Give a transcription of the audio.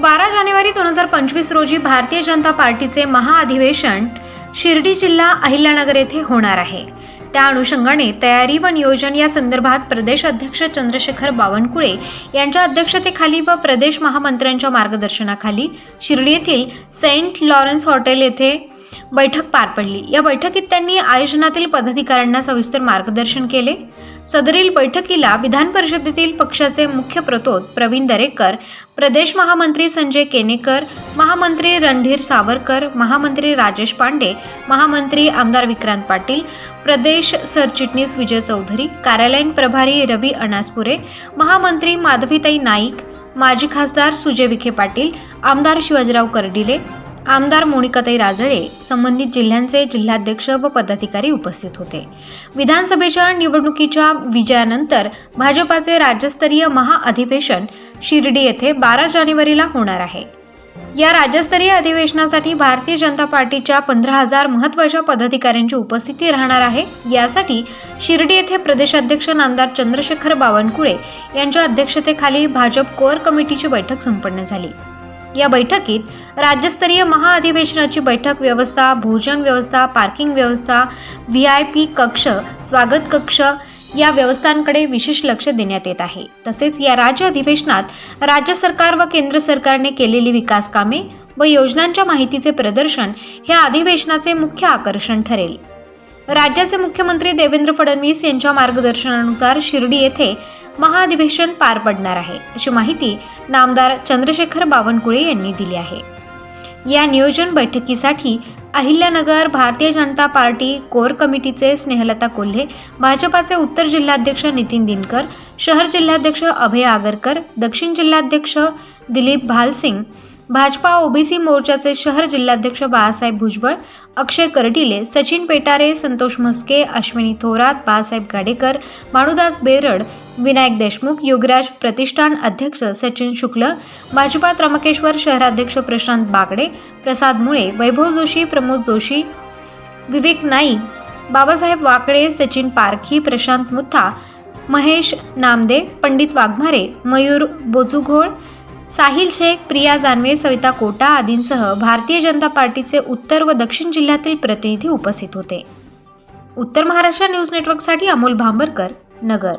बारा जानेवारी दोन हजार पंचवीस रोजी भारतीय जनता पार्टीचे महाअधिवेशन शिर्डी जिल्हा अहिल्यानगर येथे होणार आहे. त्या अनुषंगाने तयारी व नियोजन या संदर्भात प्रदेश अध्यक्ष चंद्रशेखर बावनकुळे यांच्या अध्यक्षतेखाली व प्रदेश महामंत्र्यांच्या मार्गदर्शनाखाली शिर्डी येथील सेंट लॉरेन्स हॉटेल येथे बैठक पार पडली. या बैठकीत त्यांनी आयोजनातील पदाधिकाऱ्यांना सविस्तर मार्गदर्शन केले. सदरील बैठकीला विधान परिषदेतील पक्षाचे मुख्य प्रतोद प्रवीण दरेकर प्रदेश महामंत्री संजय केनेकर महामंत्री रणधीर सावरकर महामंत्री राजेश पांडे महामंत्री आमदार विक्रांत पाटील प्रदेश सरचिटणीस विजय चौधरी कार्यालयीन प्रभारी रवी अनासपुरे महामंत्री माधवीताई नाईक माजी खासदार सुजय विखे पाटील आमदार शिवाजीराव कर्डिले आमदार मोनिकाताई राजळे संबंधित जिल्ह्यांचे जिल्हाध्यक्ष व पदाधिकारी उपस्थित होते. विधानसभेच्या निवडणुकीच्या विजयानंतर भाजपाचे राज्यस्तरीय महाअधिवेशन शिर्डी येथे बारा जानेवारीला होणार आहे. या राज्यस्तरीय अधिवेशनासाठी भारतीय जनता पार्टीच्या पंधरा हजार महत्त्वाच्या पदाधिकाऱ्यांची उपस्थिती राहणार आहे. यासाठी शिर्डी येथे प्रदेशाध्यक्ष नामदार चंद्रशेखर बावनकुळे यांच्या अध्यक्षतेखाली भाजप कोअर कमिटीची बैठक संपन्न झाली. या बैठकीत राज्यस्तरीय महाअधिवेशनाची बैठक व्यवस्था भोजन व्यवस्था पार्किंग व्यवस्था व्ही आय पी कक्ष स्वागत कक्ष या व्यवस्थांकडे विशेष लक्ष देण्यात येत आहे. तसेच या राज्य अधिवेशनात राज्य सरकार व केंद्र सरकारने केलेली विकास कामे व योजनांच्या माहितीचे प्रदर्शन हे अधिवेशनाचे मुख्य आकर्षण ठरेल. राज्याचे मुख्यमंत्री देवेंद्र फडणवीस यांच्या मार्गदर्शनानुसार शिर्डी येथे महाअधिवेशन पार पडणार आहे. अशी माहिती नामदार चंद्रशेखर बावनकुळे यांनी दिली आहे. या नियोजन बैठकीसाठी अहिल्यानगर भारतीय जनता पार्टी कोर कमिटीचे स्नेहलता कोल्हे भाजपाचे उत्तर जिल्हाध्यक्ष नितीन दिनकर शहर जिल्हाध्यक्ष अभय आगरकर दक्षिण जिल्हाध्यक्ष दिलीप भालसिंग भाजपा ओबीसी मोर्चाचे शहर जिल्हाध्यक्ष बाळासाहेब भुजबळ अक्षय करटिले सचिन पेटारे संतोष म्हस्के अश्विनी थोरात बाळासाहेब गाडेकर माणुदास बेरड विनायक देशमुख योगराज प्रतिष्ठान अध्यक्ष सचिन शुक्ल भाजपा त्र्यंबकेश्वर शहराध्यक्ष प्रशांत बागडे प्रसाद मुळे वैभव जोशी प्रमोद जोशी विवेक नाईक बाबासाहेब वाकडे सचिन पारखी प्रशांत मुथा महेश नामदे पंडित वाघमारे मयूर बोजुघोळ साहिल शेख प्रिया जानवे सविता कोटा आदींसह भारतीय जनता पार्टीचे उत्तर व दक्षिण जिल्ह्यातील प्रतिनिधी उपस्थित होते. उत्तर महाराष्ट्र न्यूज नेटवर्कसाठी अमोल भांबरकर नगर.